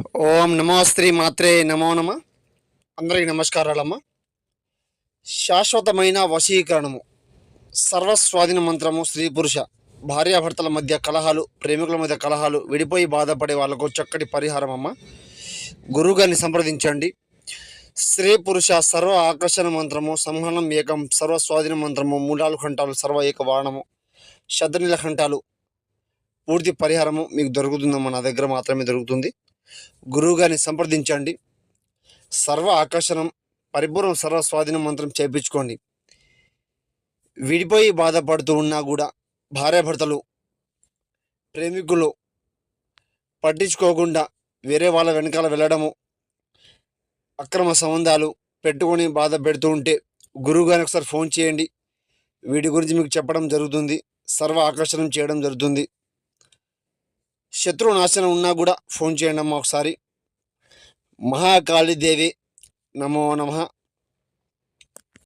ఓం నమో శ్రీ మాత్రే నమో నమ. అందరికీ నమస్కారాలమ్మ. శాశ్వతమైన వశీకరణము. సర్వస్వాధీన మంత్రము స్త్రీ పురుష. భార్యాభర్తల మధ్య కలహాలు ప్రేమికుల మధ్య కలహాలు విడిపోయి బాధపడే వాళ్ళకు చక్కటి పరిహారం అమ్మ గురువుగారిని సంప్రదించండి. స్త్రీ పురుష సర్వ ఆకర్షణ మంత్రము సంహనం ఏకం సర్వ స్వాధీన మంత్రము మూడాలు ఖంటాలు సర్వ ఏక వాణము శద్రనీల ఖంటాలు పూర్తి పరిహారము మీకు దొరుకుతుందమ్మా. నా దగ్గర మాత్రమే దొరుకుతుంది. గురువుగారిని సంప్రదించండి. సర్వ ఆకర్షణం పరిపూర్ణ సర్వ స్వాధీనం మంత్రం చేయించుకోండి విడిపోయి బాధపడుతూ ఉన్నా కూడా భార్యాభర్తలు ప్రేమికులు పట్టించుకోకుండా వేరే వాళ్ళ వెనకాల వెళ్ళడము అక్రమ సంబంధాలు పెట్టుకొని బాధ పెడుతూ ఉంటే గురువుగారిని ఒకసారి ఫోన్ చేయండి. వీటి గురించి మీకు చెప్పడం జరుగుతుంది. సర్వ ఆకర్షణం చేయడం జరుగుతుంది. శత్రువు నాశనం ఉన్నా కూడా ఫోన్ చేయండి అమ్మ ఒకసారి. మహాకాళీదేవి నమో నమ.